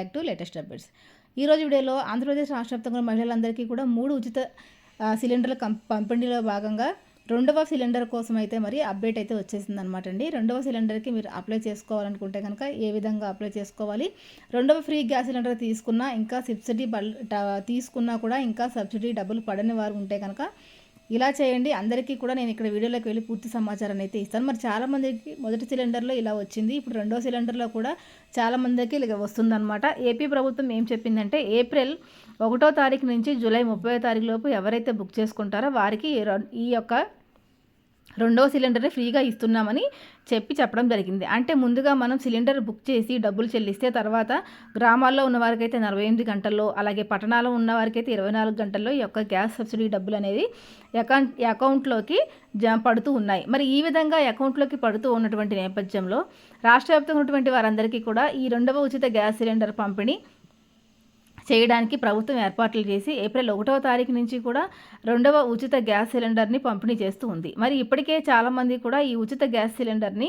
Back to latest updates. ఈరోజు వీడియోలో ఆంధ్రప్రదేశ్ రాష్ట్ర వ్యాప్తంగా మహిళలందరికీ కూడా మూడు ఉచిత సిలిండర్ల పంపిణీలో భాగంగా రెండవ సిలిండర్ కోసం అయితే మరి అప్డేట్ అయితే వచ్చేసింది అనమాట అండి. రెండవ సిలిండర్కి మీరు అప్లై చేసుకోవాలనుకుంటే కనుక ఏ విధంగా అప్లై చేసుకోవాలి? రెండవ ఫ్రీ గ్యాస్ సిలిండర్ తీసుకున్నా ఇంకా సబ్సిడీ తీసుకున్నా కూడా ఇంకా సబ్సిడీ డబ్బులు పడని వారు ఉంటే కనుక ఇలా చేయండి. అందరికీ కూడా నేను ఇక్కడ వీడియోలోకి వెళ్ళి పూర్తి సమాచారాన్ని అయితే ఇస్తాను. మరి చాలామందికి మొదటి సిలిండర్లో ఇలా వచ్చింది. ఇప్పుడు రెండో సిలిండర్లో కూడా చాలామందికి ఇలా వస్తుందన్నమాట. ఏపీ ప్రభుత్వం ఏం చెప్పిందంటే ఏప్రిల్ ఒకటో తారీఖు నుంచి జూలై ముప్పై తారీఖు లోపు ఎవరైతే బుక్ చేసుకుంటారో వారికి ఈ యొక్క రెండవ సిలిండర్ని ఫ్రీగా ఇస్తున్నామని చెప్పి చెప్పడం జరిగింది. అంటే ముందుగా మనం సిలిండర్ బుక్ చేసి డబ్బులు చెల్లిస్తే తర్వాత గ్రామాల్లో ఉన్న వారికైతే నలభై ఎనిమిది గంటల్లో అలాగే పట్టణాల్లో ఉన్న వారికైతే ఇరవై నాలుగు గంటల్లో ఈ యొక్క గ్యాస్ సబ్సిడీ డబ్బులు అనేది అకౌంట్ అకౌంట్లోకి జ పడుతూ ఉన్నాయి. మరి ఈ విధంగా అకౌంట్లోకి పడుతూ ఉన్నటువంటి నేపథ్యంలో రాష్ట్ర వ్యాప్తంగా ఉన్నటువంటి వారందరికీ కూడా ఈ రెండవ ఉచిత గ్యాస్ సిలిండర్ పంపిణీ చేయడానికి ప్రభుత్వం ఏర్పాట్లు చేసి ఏప్రిల్ ఒకటవ తారీఖు నుంచి కూడా రెండవ ఉచిత గ్యాస్ సిలిండర్ని పంపిణీ చేస్తూ ఉంది. మరి ఇప్పటికే చాలామంది కూడా ఈ ఉచిత గ్యాస్ సిలిండర్ని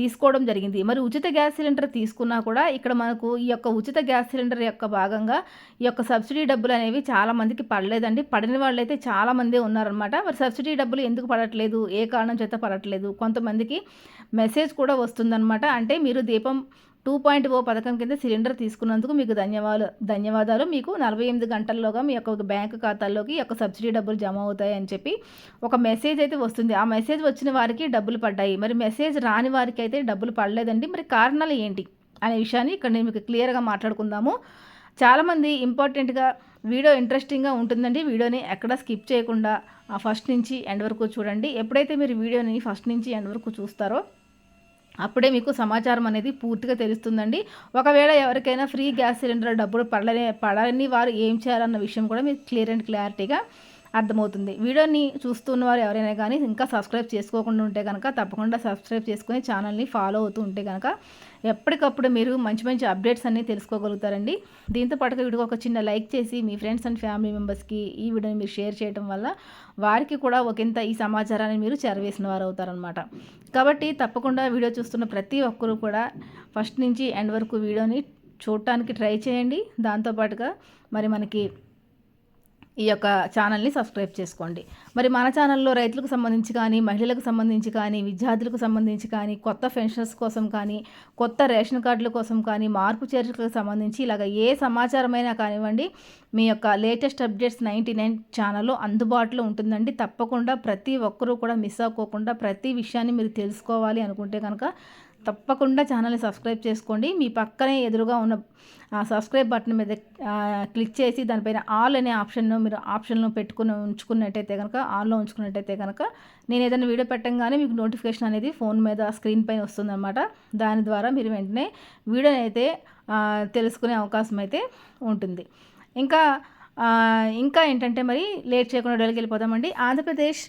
తీసుకోవడం జరిగింది. మరి ఉచిత గ్యాస్ సిలిండర్ తీసుకున్నా కూడా ఇక్కడ మనకు ఈ యొక్క ఉచిత గ్యాస్ సిలిండర్ యొక్క భాగంగా ఈ యొక్క సబ్సిడీ డబ్బులు అనేవి చాలామందికి పడలేదండి. పడని వాళ్ళైతే చాలామంది ఉన్నారనమాట మరి సబ్సిడీ డబ్బులు ఎందుకు పడట్లేదు? ఏ కారణం చేత పడట్లేదు? కొంతమందికి మెసేజ్ కూడా వస్తుందన్నమాట. అంటే మీరు దీపం టూ పాయింట్ ఓ పథకం కింద సిలిండర్ తీసుకున్నందుకు మీకు ధన్యవాదాలు ధన్యవాదాలు. మీకు నలభై ఎనిమిది గంటల్లోగా మీ యొక్క బ్యాంకు ఖాతాల్లోకి యొక్క సబ్సిడీ డబ్బులు జమ అవుతాయి అని చెప్పి ఒక మెసేజ్ అయితే వస్తుంది. ఆ మెసేజ్ వచ్చిన వారికి డబ్బులు పడ్డాయి. మరి మెసేజ్ రాని వారికి అయితే డబ్బులు పడలేదండి. మరి కారణాలు ఏంటి అనే విషయాన్ని ఇక్కడ నేను మీకు క్లియర్గా మాట్లాడుకుందాము. చాలామంది ఇంపార్టెంట్గా వీడియో ఇంట్రెస్టింగ్గా ఉంటుందండి. వీడియోని ఎక్కడ స్కిప్ చేయకుండా ఫస్ట్ నుంచి ఎండ్ వరకు చూడండి. ఎప్పుడైతే మీరు వీడియోని ఫస్ట్ నుంచి ఎండ్ వరకు చూస్తారో అప్పుడే మీకు సమాచారం అనేది పూర్తిగా తెలుస్తుందండి. ఒకవేళ ఎవరికైనా ఫ్రీ గ్యాస్ సిలిండర్ డబ్బులు పడలే పడని వారు ఏం చేయాలన్న విషయం కూడా మీకు క్లియర్ అండ్ క్లారిటీగా అర్థమవుతుంది. వీడియోని చూస్తున్న వారు ఎవరైనా కానీ ఇంకా సబ్స్క్రైబ్ చేసుకోకుండా ఉంటే కనుక తప్పకుండా సబ్స్క్రైబ్ చేసుకుని ఛానల్ని ఫాలో అవుతూ ఉంటే కనుక ఎప్పటికప్పుడు మీరు మంచి మంచి అప్డేట్స్ అన్నీ తెలుసుకోగలుగుతారండి. దీంతో పాటుగా వీడికి ఒక చిన్న లైక్ చేసి మీ ఫ్రెండ్స్ అండ్ ఫ్యామిలీ మెంబర్స్కి ఈ వీడియోని మీరు షేర్ చేయడం వల్ల వారికి కూడా ఒకంత ఈ సమాచారాన్ని మీరు చేరవేసిన వారు అవుతారనమాట కాబట్టి తప్పకుండా వీడియో చూస్తున్న ప్రతి ఒక్కరూ కూడా ఫస్ట్ నుంచి ఎండ్ వరకు వీడియోని చూడటానికి ట్రై చేయండి. దాంతోపాటుగా మరి మనకి ఈ యొక్క ఛానల్ని సబ్స్క్రైబ్ చేసుకోండి. మరి మన ఛానల్లో రైతులకు సంబంధించి కానీ మహిళలకు సంబంధించి కానీ విద్యార్థులకు సంబంధించి కానీ కొత్త పెన్షన్స్ కోసం కానీ కొత్త రేషన్ కార్డుల కోసం కానీ మార్పు చేర్చలకు సంబంధించి ఇలాగ ఏ సమాచారమైనా కానివ్వండి మీ యొక్క లేటెస్ట్ అప్డేట్స్ నైంటీ నైన్ ఛానల్లో అందుబాటులో ఉంటుందండి. తప్పకుండా ప్రతి ఒక్కరూ కూడా మిస్ అవ్వకోకుండా ప్రతి విషయాన్ని మీరు తెలుసుకోవాలి అనుకుంటే కనుక తప్పకుండా ఛానల్ని సబ్స్క్రైబ్ చేసుకోండి. మీ పక్కనే ఎదురుగా ఉన్న సబ్స్క్రైబ్ బటన్ మీద క్లిక్ చేసి దానిపైన ఆల్ అనే ఆప్షన్ను మీరు ఆప్షన్ను పెట్టుకుని ఉంచుకున్నట్టయితే కనుక ఆల్లో ఉంచుకున్నట్టయితే కనుక నేను ఏదైనా వీడియో పెట్టంగానే మీకు నోటిఫికేషన్ అనేది ఫోన్ మీద స్క్రీన్ పైన వస్తుందన్నమాట. దాని ద్వారా మీరు వెంటనే వీడియోని అయితే తెలుసుకునే అవకాశం అయితే ఉంటుంది. ఇంకా ఇంకా ఏంటంటే మరి లేట్ చేయకుండా డెలికి వెళ్ళిపోదామండి ఆంధ్రప్రదేశ్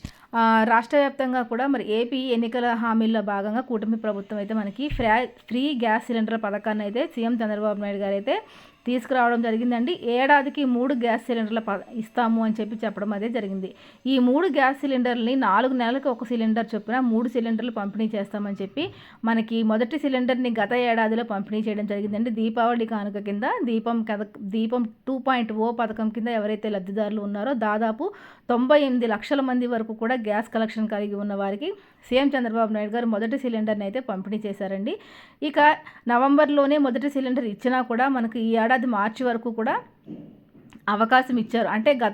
రాష్ట్ర వ్యాప్తంగా కూడా మరి ఏపీ ఎన్నికల హామీల్లో భాగంగా కూటమి ప్రభుత్వం అయితే మనకి ఫ్రా ఫ్రీ గ్యాస్ సిలిండర్ పథకాన్ని అయితే సీఎం చంద్రబాబు నాయుడు గారు అయితే తీసుకురావడం జరిగిందండి. ఏడాదికి మూడు గ్యాస్ సిలిండర్ల ఇస్తాము అని చెప్పి చెప్పడం అదే జరిగింది. ఈ మూడు గ్యాస్ సిలిండర్ని నాలుగు నెలలకు ఒక సిలిండర్ చొప్పున మూడు సిలిండర్లు పంపిణీ చేస్తామని చెప్పి మనకి మొదటి సిలిండర్ని గత ఏడాదిలో పంపిణీ చేయడం జరిగిందండి. దీపావళి కానుక కింద దీపం దీపం టూ పాయింట్ ఓ పథకం కింద ఎవరైతే లబ్ధిదారులు ఉన్నారో దాదాపు తొంభై ఎనిమిది లక్షల మంది వరకు కూడా గ్యాస్ కలెక్షన్ కలిగి ఉన్న వారికి సీఎం చంద్రబాబు నాయుడు గారు మొదటి సిలిండర్ని అయితే పంపిణీ చేశారండి. ఇక నవంబర్లోనే మొదటి సిలిండర్ ఇచ్చినా కూడా మనకు ఈ ఏడాది మార్చి వరకు కూడా అవకాశం ఇచ్చారు. అంటే గత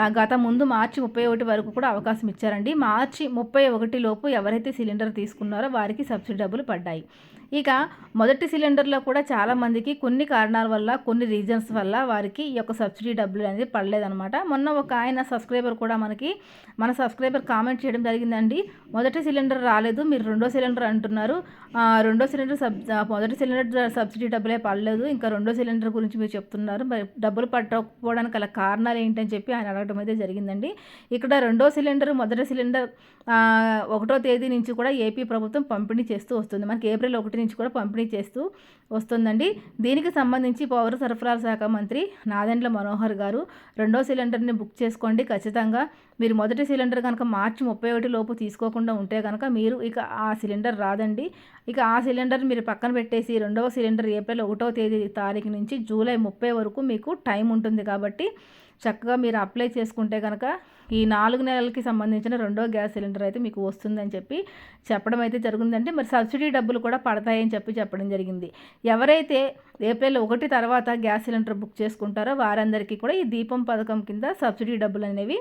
గత ముందు మార్చి ముప్పై ఒకటి వరకు కూడా అవకాశం ఇచ్చారండి. మార్చి ముప్పై ఒకటి లోపు ఎవరైతే సిలిండర్ తీసుకున్నారో వారికి సబ్సిడీ డబ్బులు పడ్డాయి. ఇక మొదటి సిలిండర్లో కూడా చాలామందికి కొన్ని కారణాల వల్ల కొన్ని రీజన్స్ వల్ల వారికి ఈ యొక్క సబ్సిడీ డబ్బులు అనేది పడలేదనమాట మొన్న ఒక ఆయన సబ్స్క్రైబర్ కూడా మనకి మన సబ్స్క్రైబర్ కామెంట్ చేయడం జరిగిందండి. మొదటి సిలిండర్ రాలేదు మీరు రెండో సిలిండర్ అంటున్నారు. రెండో సిలిండర్ సబ్ మొదటి సిలిండర్ సబ్సిడీ డబ్బులే పడలేదు. ఇంకా రెండో సిలిండర్ గురించి మీరు చెప్తున్నారు. మరి డబ్బులు పట్టకపోవడానికి గల కారణాలు ఏంటని చెప్పి ఆయన అడగడం అయితే జరిగిందండి. ఇక్కడ రెండో సిలిండర్ మొదటి సిలిండర్ ఒకటో తేదీ నుంచి కూడా ఏపీ ప్రభుత్వం పంపిణీ చేస్తూ వస్తుంది. మనకి ఏప్రిల్ ఒకటి నుంచి కూడా పంపిణీ చేస్తూ వస్తుందండి. దీనికి సంబంధించి పౌర సరఫరాల శాఖ మంత్రి నాదెండ్ల మనోహర్ గారు రెండో సిలిండర్ని బుక్ చేసుకోండి. ఖచ్చితంగా మీరు మొదటి సిలిండర్ కనుక మార్చి ముప్పై ఒకటి లోపు తీసుకోకుండా ఉంటే కనుక మీరు ఇక ఆ సిలిండర్ రాదండి. ఇక ఆ సిలిండర్ మీరు పక్కన పెట్టేసి రెండవ సిలిండర్ ఏప్రిల్ ఒకటో తేదీ తారీఖు నుంచి జూలై ముప్పై వరకు మీకు టైం ఉంటుంది కాబట్టి చక్కగా మీరు అప్లై చేసుకుంటే కనుక ఈ నాలుగు నెలలకి సంబంధించిన రెండో గ్యాస్ సిలిండర్ అయితే మీకు వస్తుందని చెప్పి చెప్పడం అయితే జరుగుతుందంటే మరి సబ్సిడీ డబ్బులు కూడా పడతాయని చెప్పి చెప్పడం జరిగింది. ఎవరైతే ఏప్రిల్ ఒకటి తర్వాత గ్యాస్ సిలిండర్ బుక్ చేసుకుంటారో వారందరికీ కూడా ఈ దీపం పథకం కింద సబ్సిడీ డబ్బులు అనేవి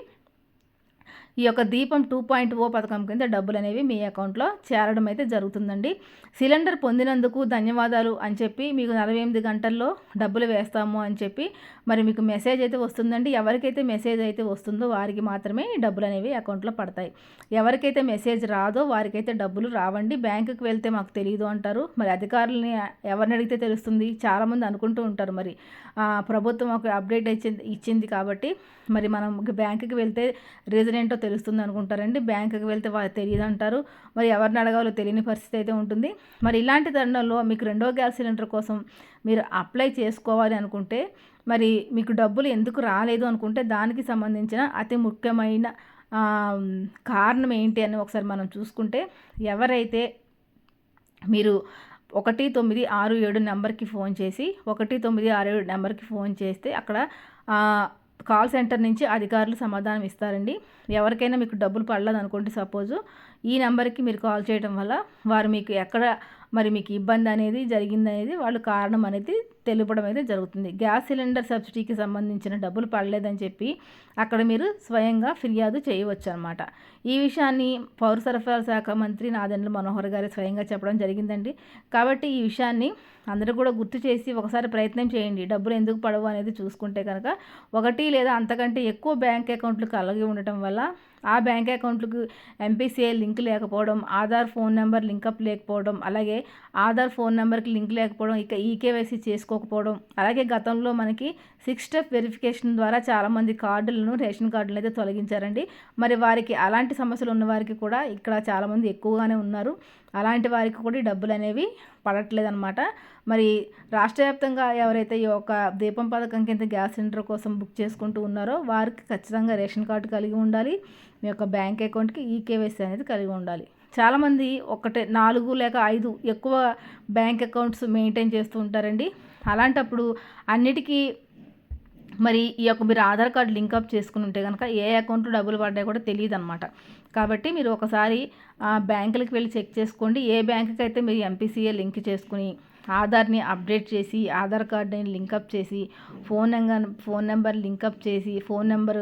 ఈ యొక్క దీపం టూ పాయింట్ ఓ పథకం కింద డబ్బులు అనేవి మీ అకౌంట్లో చేరడం అయితే జరుగుతుందండి. సిలిండర్ పొందినందుకు ధన్యవాదాలు అని చెప్పి మీకు నలభై ఎనిమిది గంటల్లో డబ్బులు వేస్తాము అని చెప్పి మరి మీకు మెసేజ్ అయితే వస్తుందండి. ఎవరికైతే మెసేజ్ అయితే వస్తుందో వారికి మాత్రమే డబ్బులు అనేవి అకౌంట్లో పడతాయి. ఎవరికైతే మెసేజ్ రాదో వారికైతే డబ్బులు రావండి. బ్యాంకుకి వెళ్తే మాకు తెలియదు అంటారు. మరి అధికారులని ఎవరిని అడిగితే తెలుస్తుంది? చాలామంది అనుకుంటూ ఉంటారు మరి. ప్రభుత్వం ఒక అప్డేట్ ఇచ్చింది ఇచ్చింది కాబట్టి మరి మనం బ్యాంకుకి వెళ్తే రీజన్ ఏంటో తెలుస్తుంది అనుకుంటారండి. బ్యాంకుకి వెళ్తే వాళ్ళు తెలియదు అంటారు. మరి ఎవరిని అడగాలో తెలియని పరిస్థితి అయితే ఉంటుంది. మరి ఇలాంటి తరుణంలో మీకు రెండో గ్యాస్ సిలిండర్ కోసం మీరు అప్లై చేసుకోవాలి అనుకుంటే మరి మీకు డబ్బులు ఎందుకు రాలేదు అనుకుంటే దానికి సంబంధించిన అతి ముఖ్యమైన కారణం ఏంటి అని ఒకసారి మనం చూసుకుంటే ఎవరైతే మీరు ఒకటి తొమ్మిది ఆరు ఏడు నెంబర్కి ఫోన్ చేసి ఒకటి తొమ్మిది ఆరు ఏడు నెంబర్కి ఫోన్ చేస్తే అక్కడ కాల్ సెంటర్ నుంచి అధికారులు సమాధానం ఇస్తారండి. ఎవరికైనా మీకు డబ్బులు పడలేదు అనుకోండి సపోజు ఈ నెంబర్కి మీరు కాల్ చేయడం వల్ల వారు మీకు ఎక్కడ మరి మీకు ఇబ్బంది అనేది జరిగిందనేది వాళ్ళు కారణం అనేది తెలుపడం అయితే జరుగుతుంది. గ్యాస్ సిలిండర్ సబ్సిడీకి సంబంధించిన డబ్బులు పడలేదని చెప్పి అక్కడ మీరు స్వయంగా ఫిర్యాదు చేయవచ్చు అనమాట ఈ విషయాన్ని పౌర సరఫరాల శాఖ మంత్రి నాదెండ్ల మనోహర్ గారు స్వయంగా చెప్పడం జరిగిందండి. కాబట్టి ఈ విషయాన్ని అందరూ కూడా గుర్తు చేసి ఒకసారి ప్రయత్నం చేయండి. డబ్బులు ఎందుకు పడవు అనేది చూసుకుంటే కనుక ఒకటి లేదా అంతకంటే ఎక్కువ బ్యాంక్ అకౌంట్లు కలిగి ఉండటం వల్ల ఆ బ్యాంక్ అకౌంట్లకు ఎంపీసీఐ లింక్ లేకపోవడం ఆధార్ ఫోన్ నెంబర్ లింకప్ లేకపోవడం అలాగే ఆధార్ ఫోన్ నెంబర్కి లింక్ లేకపోవడం ఇక ఈకేవైసీ చేసుకోకపోవడం. అలాగే గతంలో మనకి సిక్స్ స్టెప్ వెరిఫికేషన్ ద్వారా చాలామంది కార్డులను రేషన్ కార్డులను అయితే తొలగించారండి. మరి వారికి అలాంటి సమస్యలు ఉన్న వారికి కూడా ఇక్కడ చాలామంది ఎక్కువగానే ఉన్నారు. అలాంటి వారికి కూడా డబ్బులు అనేవి పడట్లేదన్నమాట. మరి రాష్ట్ర వ్యాప్తంగా ఎవరైతే ఈ యొక్క దీపం పథకం కింద గ్యాస్ సిలిండర్ కోసం బుక్ చేసుకుంటూ ఉన్నారో వారికి ఖచ్చితంగా రేషన్ కార్డు కలిగి ఉండాలి. మీ యొక్క బ్యాంక్ అకౌంట్కి ఈకేవైసీ అనేది కలిగి ఉండాలి. చాలామంది ఒకటే నాలుగు లేక ఐదు ఎక్కువ బ్యాంక్ అకౌంట్స్ మెయింటైన్ చేస్తూ ఉంటారండి. అలాంటప్పుడు అన్నిటికీ మరి ఈ యొక్క మీరు ఆధార్ కార్డు లింకప్ చేసుకుని ఉంటే కనుక ఏ అకౌంట్లో డబ్బులు పడ్డాయి కూడా తెలియదు అనమాట కాబట్టి మీరు ఒకసారి బ్యాంకులకు వెళ్ళి చెక్ చేసుకోండి. ఏ బ్యాంకుకి అయితే మీరు ఎంపీసీఏ లింక్ చేసుకుని ఆధార్ని అప్డేట్ చేసి ఆధార్ కార్డుని లింకప్ చేసి phone number phone number link up చేసి ఫోన్ నెంబర్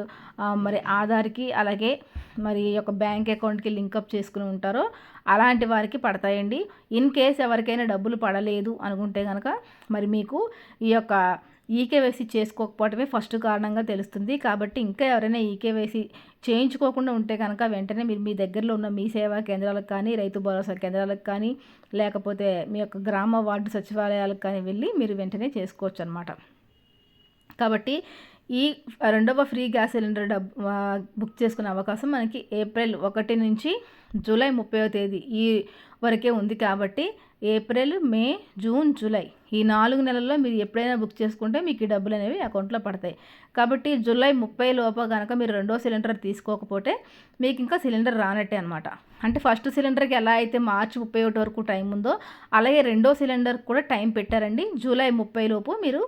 మరి ఆధార్కి అలాగే మరి యొక్క బ్యాంక్ అకౌంట్కి లింకప్ చేసుకుని ఉంటారో అలాంటి వారికి పడతాయండి. ఇన్ కేస్ ఎవరికైనా డబ్బులు పడలేదు అనుకుంటే కనుక మరి మీకు ఈ యొక్క ఈకేవైసీ చేసుకోకపోవటమే ఫస్ట్ కారణంగా తెలుస్తుంది. కాబట్టి ఇంకా ఎవరైనా ఈకేవైసీ చేయించుకోకుండా ఉంటే కనుక వెంటనే మీరు మీ దగ్గరలో ఉన్న మీ సేవా కేంద్రాలకు కానీ రైతు భరోసా కేంద్రాలకు కానీ లేకపోతే మీ యొక్క గ్రామ వార్డు సచివాలయాలకు కానీ వెళ్ళి మీరు వెంటనే చేసుకోవచ్చు అనమాట కాబట్టి ఈ రెండవ ఫ్రీ గ్యాస్ సిలిండర్ డబ్ బుక్ చేసుకునే అవకాశం మనకి ఏప్రిల్ ఒకటి నుంచి జూలై ముప్పై తేదీ ఈ వరకే ఉంది. కాబట్టి ఏప్రిల్ మే జూన్ జూలై. ఈ నాలుగు నెలల్లో మీరు ఎప్పుడైనా బుక్ చేసుకుంటే మీకు ఈ డబ్బులు అనేవి అకౌంట్లో పడతాయి. కాబట్టి జూలై ముప్పై లోప కనుక మీరు రెండో సిలిండర్ తీసుకోకపోతే మీకు ఇంకా సిలిండర్ రానట్టే అనమాట అంటే ఫస్ట్ సిలిండర్కి ఎలా అయితే మార్చి ముప్పై ఒకటి వరకు టైం ఉందో అలాగే రెండో సిలిండర్ కూడా టైం పెట్టారండి. జూలై ముప్పై లోపు మీరు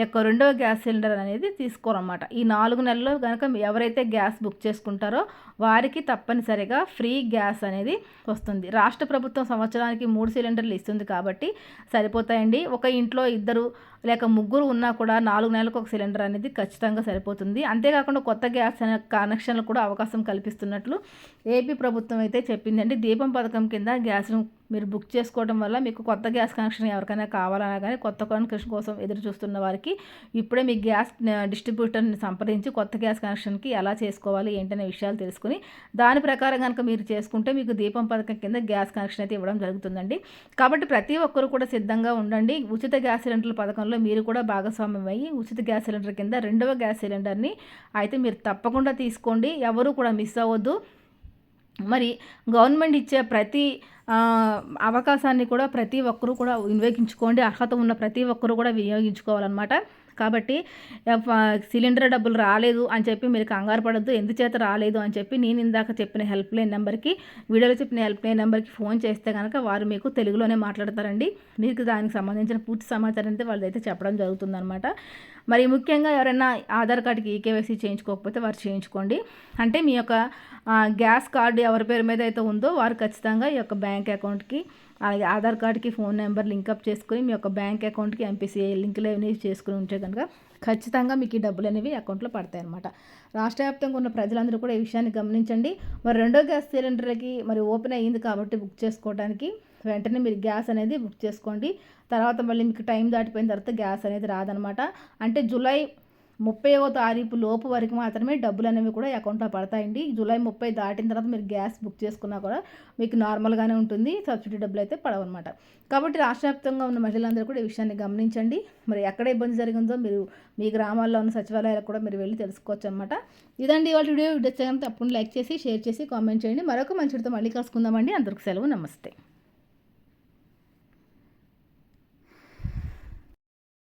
యొక్క రెండవ గ్యాస్ సిలిండర్ అనేది తీసుకోరన్నమాట. ఈ నాలుగు నెలల్లో కనుక ఎవరైతే గ్యాస్ బుక్ చేసుకుంటారో వారికి తప్పనిసరిగా ఫ్రీ గ్యాస్ అనేది వస్తుంది. రాష్ట్ర ప్రభుత్వం సంవత్సరానికి మూడు సిలిండర్లు ఇస్తుంది కాబట్టి సరిపోతాయండి. ఒక ఇంట్లో ఇద్దరు లేక ముగ్గురు ఉన్నా కూడా నాలుగు నెలలకు ఒక సిలిండర్ అనేది ఖచ్చితంగా సరిపోతుంది. అంతేకాకుండా కొత్త గ్యాస్ కనెక్షన్లు కూడా అవకాశం కల్పిస్తున్నట్లు ఏపీ ప్రభుత్వం అయితే చెప్పిందండి. దీపం పథకం కింద గ్యాస్ను మీరు బుక్ చేసుకోవడం వల్ల మీకు కొత్త గ్యాస్ కనెక్షన్ ఎవరికైనా కావాలన్నా కానీ కొత్త కనెక్షన్ కోసం ఎదురు చూస్తున్న వారికి ఇప్పుడే మీ గ్యాస్ డిస్ట్రిబ్యూటర్ని సంప్రదించి కొత్త గ్యాస్ కనెక్షన్కి ఎలా చేసుకోవాలి ఏంటనే విషయాలు తెలుసుకుని దాని ప్రకారం కనుక మీరు చేసుకుంటే మీకు దీపం పథకం కింద గ్యాస్ కనెక్షన్ అయితే ఇవ్వడం జరుగుతుందండి. కాబట్టి ప్రతి ఒక్కరు కూడా సిద్ధంగా ఉండండి. ఉచిత గ్యాస్ సిలిండర్ల పథకంలో మీరు కూడా భాగస్వామ్యం అయ్యి ఉచిత గ్యాస్ సిలిండర్ కింద రెండవ గ్యాస్ సిలిండర్ని అయితే మీరు తప్పకుండా తీసుకోండి. ఎవరు కూడా మిస్ అవ్వద్దు. మరి గవర్నమెంట్ ఇచ్చే ప్రతి అవకాశాన్ని కూడా ప్రతి ఒక్కరూ కూడా వినియోగించుకోండి. అర్హత ఉన్న ప్రతి ఒక్కరూ కూడా వినియోగించుకోవాలన్నమాట. కాబట్టి సిలిండర్ డబ్బులు రాలేదు అని చెప్పి మీరు కంగారు పడద్దు ఎందుచేత రాలేదు అని చెప్పి నేను ఇందాక చెప్పిన హెల్ప్ లైన్ నెంబర్కి వీడియోలో చెప్పిన హెల్ప్ లైన్ నెంబర్కి ఫోన్ చేస్తే కనుక వారు మీకు తెలుగులోనే మాట్లాడతారండి. మీకు దానికి సంబంధించిన పూర్తి సమాచారం అయితే వాళ్ళైతే చెప్పడం జరుగుతుందన్నమాట. మరి ముఖ్యంగా ఎవరైనా ఆధార్ కార్డుకి ఈకేవైసీ చేయించుకోకపోతే వారు చేయించుకోండి. అంటే మీ యొక్క గ్యాస్ కార్డు ఎవరి పేరు మీద అయితే ఉందో వారు ఖచ్చితంగా ఈ యొక్క బ్యాంక్ అకౌంట్కి అలాగే ఆధార్ కార్డ్కి ఫోన్ నెంబర్ లింకప్ చేసుకుని మీ యొక్క బ్యాంక్ అకౌంట్కి ఎంపీసీఐ లింకులు అనేవి చేసుకుని ఉంటే కనుక ఖచ్చితంగా మీకు ఈ డబ్బులు అనేవి అకౌంట్లో పడతాయి అనమాట రాష్ట్ర వ్యాప్తంగా ఉన్న ప్రజలందరూ కూడా ఈ విషయాన్ని గమనించండి. మరి రెండో గ్యాస్ సిలిండర్కి మరి ఓపెన్ అయ్యింది కాబట్టి బుక్ చేసుకోవడానికి వెంటనే మీరు గ్యాస్ అనేది బుక్ చేసుకోండి. తర్వాత మళ్ళీ మీకు టైం దాటిపోయిన తర్వాత గ్యాస్ అనేది రాదనమాట అంటే జూలై ముప్పైవ తారీఖు లోపు వరకు మాత్రమే డబ్బులు అనేవి కూడా అకౌంట్లో పడతాయండి. జూలై ముప్పై దాటిన తర్వాత మీరు గ్యాస్ బుక్ చేసుకున్నా కూడా మీకు నార్మల్గానే ఉంటుంది. సబ్సిడీ డబ్బులు అయితే పడవన్నమాట. కాబట్టి రాష్ట్ర వ్యాప్తంగా ఉన్న మహిళలందరూ కూడా ఈ విషయాన్ని గమనించండి. మరి ఎక్కడ ఇబ్బంది జరిగిందో మీరు మీ గ్రామాల్లో ఉన్న సచివాలయాలకు కూడా మీరు వెళ్ళి తెలుసుకోవచ్చు అనమాట ఇదండి ఇవాళ వీడియో. వీడియో తప్పకుండా లైక్ చేసి షేర్ చేసి కామెంట్ చేయండి. మరొక మంచితో మళ్ళీ కలుసుకుందామండి. అందరికి సెలవు. నమస్తే.